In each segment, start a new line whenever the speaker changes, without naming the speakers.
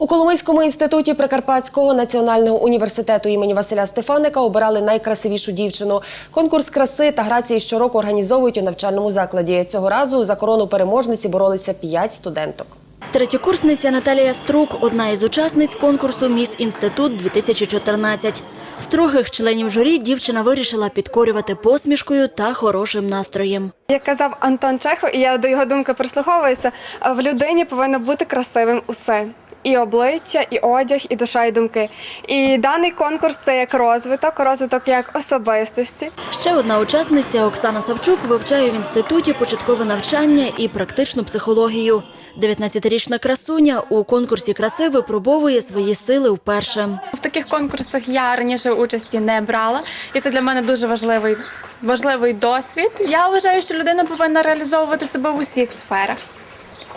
У Коломийському інституті Прикарпатського національного університету імені Василя Стефаника обирали найкрасивішу дівчину. Конкурс краси та грації щороку організовують у навчальному закладі. Цього разу за корону переможниці боролися п'ять студенток.
Третєкурсниця Наталія Струк – одна із учасниць конкурсу «Міс Інститут-2014». Строгих членів журі дівчина вирішила підкорювати посмішкою та хорошим настроєм.
Як казав Антон Чехов, і я до його думки прислуховуюся, в людині повинно бути красивим усе. І обличчя, і одяг, і душа, і думки. І даний конкурс це як розвиток, розвиток як особистості.
Ще одна учасниця Оксана Савчук вивчає в інституті початкове навчання і практичну психологію. 19-річна красуня у конкурсі краси випробовує свої сили вперше.
В таких конкурсах я раніше участі не брала, і це для мене дуже важливий, важливий досвід. Я вважаю, що людина повинна реалізовувати себе в усіх сферах.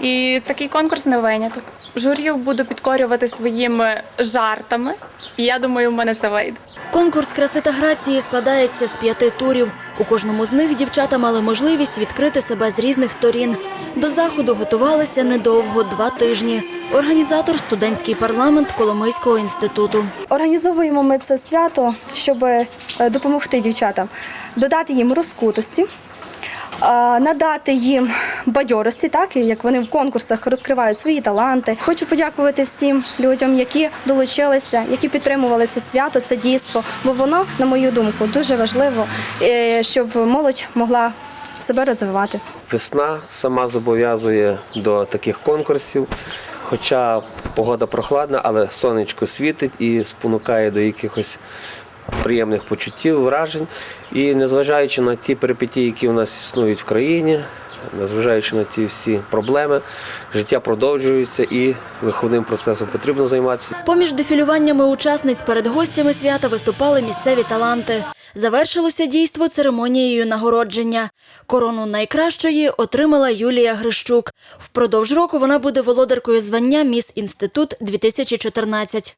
І такий конкурс не виняток. Журі буду підкорювати своїми жартами, і я думаю, в мене це вийде.
Конкурс краси та грації складається з п'яти турів. У кожному з них дівчата мали можливість відкрити себе з різних сторін. До заходу готувалися недовго два тижні. Організатор студентський парламент Коломийського інституту.
Організовуємо ми це свято, щоб е, допомогти дівчатам, додати їм розкутості, надати їм бадьорості, так як вони в конкурсах розкривають свої таланти. Хочу подякувати всім людям, які долучилися, які підтримували це свято, це дійство, бо воно, на мою думку, дуже важливо, е, щоб молодь могла себе розвивати.
Весна сама зобов'язує до таких конкурсів. Хоча погода прохладна, але сонечко світить і спонукає до якихось приємних почуттів, вражень. І незважаючи на ті перипетії, які у нас існують в країні, незважаючи на ці всі проблеми, життя продовжується і виховним процесом потрібно займатися.
Поміж дефілюваннями учасниць перед гостями свята виступали місцеві таланти. Завершилося дійство церемонією нагородження. Корону найкращої отримала Юлія Грищук. Впродовж року вона буде володаркою звання Міс Інститут 2014.